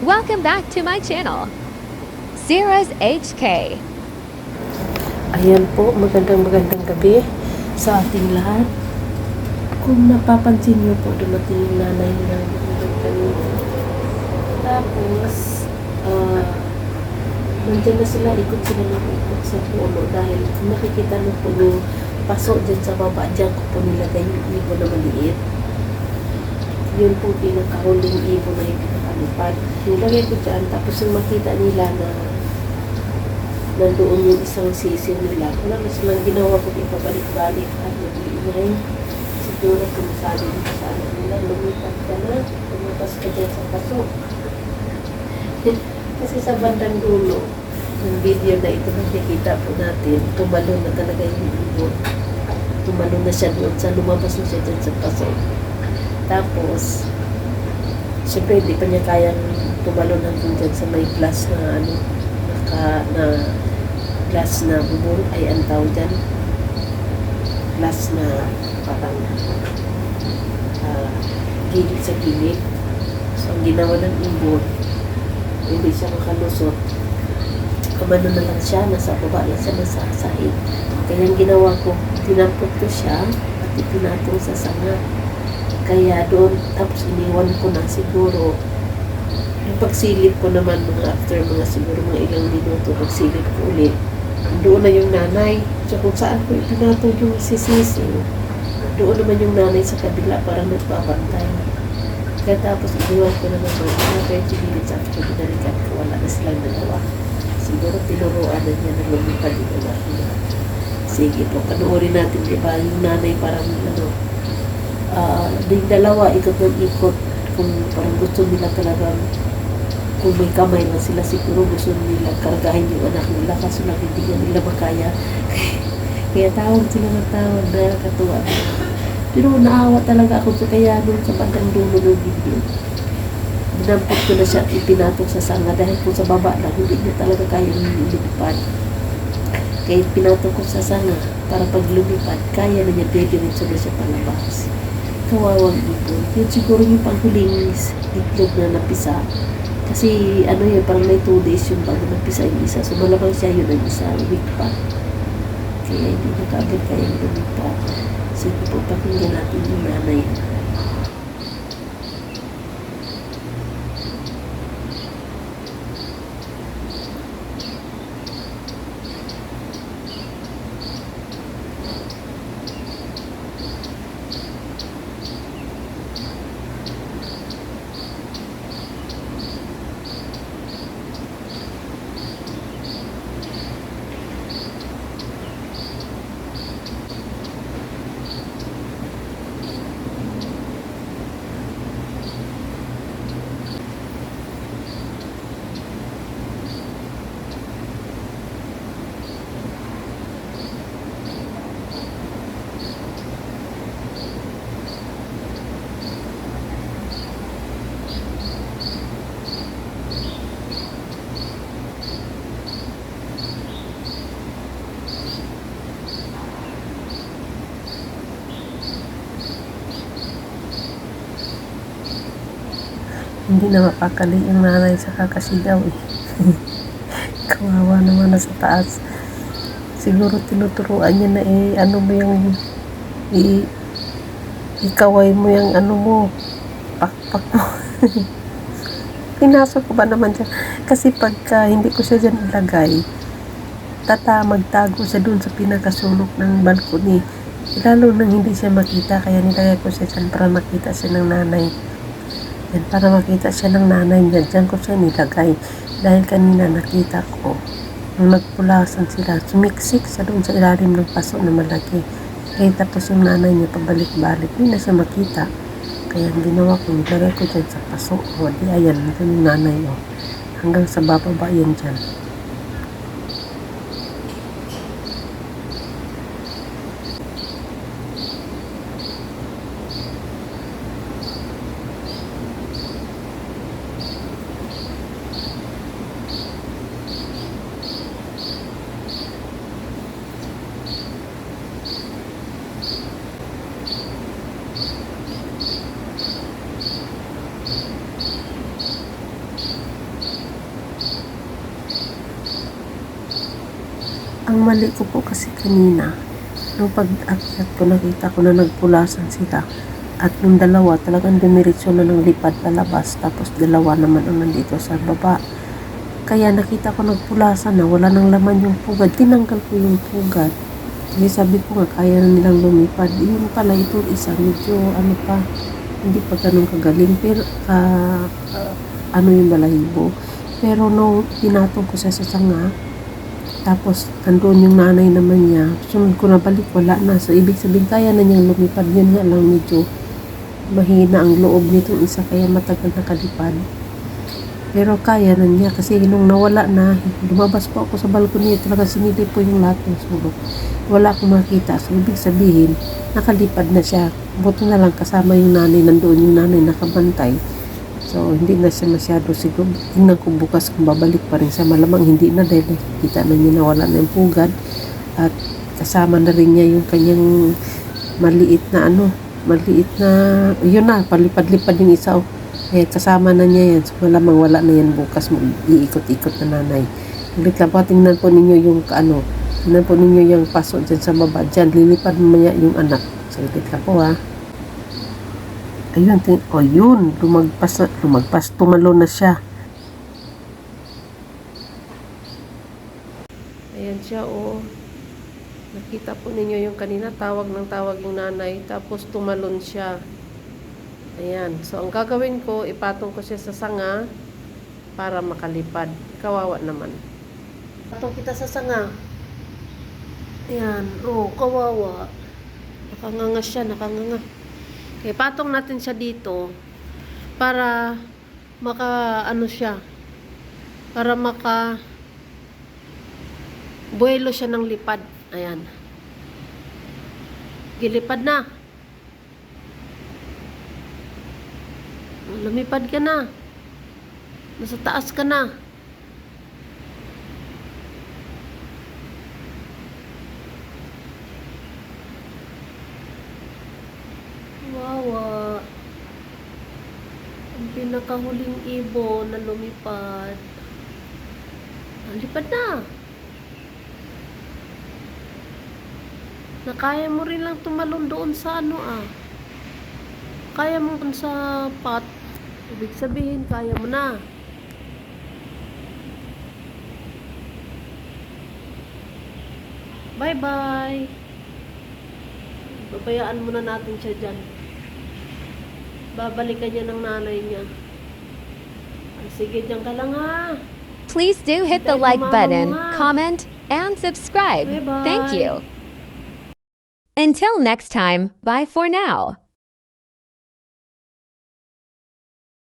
Welcome back to my channel, Sarah's HK. Ayan po, magandang magandang gabi sa ating lahat. Kung napapansin niyo po, dumating yung nanay ng kanina. Tapos, ah, nandyan na sila, ikot sila ng ikot sa puno dahil kung nakikita niyo po yung paso dyan sa baba, dyan ko po nilagay yung ibon na maliit. Yun po pinakahuling ibon na ipinakalipad. Nilagay ko dyan, tapos yung makita nila na nandoon yung isang sisiw nila. Wala na silang ginawa ko ipabalik-balik at nag-iingay. Siguro kung sabi ko sa anak nila, lumipat ka na, lumipas ka dyan sa paso. Kasi sa bandang dulo, ng video na ito nakikita po natin, tumalo na talaga yung ibon. Tumalo na siya doon sa lumabas na siya dyan sa paso. Tapos, siyempre hindi pa niya kayang tumalo na dyan sa may glass na ano, naka, na glass na bubong. Ay ang tawag dyan? Glass na parang uh, gilid sa gilid. So ang ginawa ng ibon hindi siya makalusot. Kumano na lang siya nasa baba lang siya nasa sahig. Kaya ang ginawa ko tinampot ko siya at ipinatong sa sanga kaya doon tapos iniwan ko na siguro. Yung pagsilip ko naman mga after mga siguro mga ilang minuto pagsilip ko ulit. Doon na yung nanay. So kung saan ko ipinatong yung sisisi. Doon naman yung nanay sa kabila parang nagpapantay. Kaya tapos iniwan ko naman ano kaya sinilip sa akin binalikan ko wala na silang dalawa. Siguro tinuruan na niya na lumipad yung anak niya sige po panoorin natin di ba? Yung nanay parang ano ah yung dalawa ikot ng ikot. Kung parang gusto nila talagang kung may kamay na sila siguro gusto nila kargahin yung anak nila kaso lang hindi nila makaya. Kaya tawag sila ng tawag nakakatuwa. Pero naawa talaga ako sa kaya nung sa bandang dulo ng video. Dinampot ko na siya at ipinatong sa sanga dahil kung sa baba lang hindi niya talaga kaya lumipad. Kaya pinatong ko sa sanga para pag lumipad kaya na niya didiretso na siya palabas kawawang ibon yun siguro yung panghuling itlog na napisa kasi ano yun, parang may 2 days yung bago napisa yung isa. So malamang siya yun ang isa, week pa. Kaya hindi na kaagad kaya lumipat. Sige po, pakinggan natin yung nanay. Hindi na mapakali yung nanay sa kakasigaw eh. Kawawa naman na sa taas. Siguro tinuturuan niya na eh, ano mo yung i, ikaway mo yung ano mo, pakpak mo. Pinasok ko ba naman siya? Kasi pagka hindi ko siya dyan ilagay, tata magtago siya dun sa pinakasulok ng balcony. Lalo nang hindi siya makita, kaya nilagay ko siya dyan para makita siya ng nanay. Yan, para makita siya ng nanay niya. Diyan ko siya nilagay. Dahil kanina nakita ko, nung nagpulasan sila, sumiksik siya doon sa ilalim ng paso na malaki. Kaya tapos yung nanay niya pabalik-balik, hindi na siya makita. Kaya ang ginawa ko, nilagay ko dyan sa paso. O, di ayan, nandun yung nanay. O. Hanggang sa bababa yan dyan. Ang mali ko po kasi kanina, nung pag-akyat ko, nakita ko na nagpulasan sila. At yung dalawa, talagang dumiretso na ng lipad palabas. Tapos dalawa naman ang nandito sa baba. Kaya nakita ko nagpulasan na, wala nang laman yung pugad. Tinanggal ko yung pugad. Kasi sabi ko nga, kaya na nilang lumipad. Yun pala, ito isa, medyo ano pa, hindi pa ganun kagaling. Pero, ah, ah, ano yung balahibo. Pero nung pinatong ko sa sanga, tapos nandun yung nanay naman niya, sunod ko na balik, wala na. So, ibig sabihin, kaya na niyang lumipad. Yun nga lang medyo mahina ang loob nitong isa, kaya matagal nakalipad. Pero kaya na niya kasi nung nawala na, lumabas po ako sa balcony, talaga sinilip po yung lahat ng sulok. Wala akong makita. So, ibig sabihin, nakalipad na siya. Buto na lang kasama yung nanay, nandoon yung nanay nakabantay. So, hindi na siya masyado siguro. Tingnan ko bukas kung babalik pa rin siya. Malamang hindi na dahil nakikita na niya na wala na yung pugad. At kasama na rin niya yung kanyang maliit na ano, maliit na, yun na, palipad-lipad yung isa. Oh. Eh, kasama na niya yan. So, malamang wala na yan bukas. Iikot-ikot na nanay. Ulit lang po, tingnan po ninyo yung ano, tingnan po ninyo yung paso dyan sa baba. Dyan, lilipad mamaya yung anak. So, ulit lang po ha. Ayun, ting o yun, lumagpas, lumagpas, tumalo na siya. Ayan siya, oh. Nakita po ninyo yung kanina, tawag ng tawag yung nanay, tapos tumalon siya. Ayan, so ang gagawin ko, ipatong ko siya sa sanga para makalipad. Kawawa naman. Patong kita sa sanga. Ayan, oh, kawawa. Nakanganga siya, nakanganga. Okay, patong natin siya dito para maka ano siya para maka buwelo siya ng lipad. Ayan. Gilipad na. Lumipad ka na. Nasa taas ka na. Wawa. Ang pinakahuling ibon na lumipad. Ah, lipad na. Na kaya mo rin lang tumalon doon sa ano ah. Kaya mo dun sa pot. Ibig sabihin, kaya mo na. Bye-bye. Babayaan muna natin siya dyan. Babalikan niya ng nanay niya. Ah, Sige, dyan ka lang ha. Please do hit the like button, comment, and subscribe. Bye-bye. Thank you. Until next time, bye for now.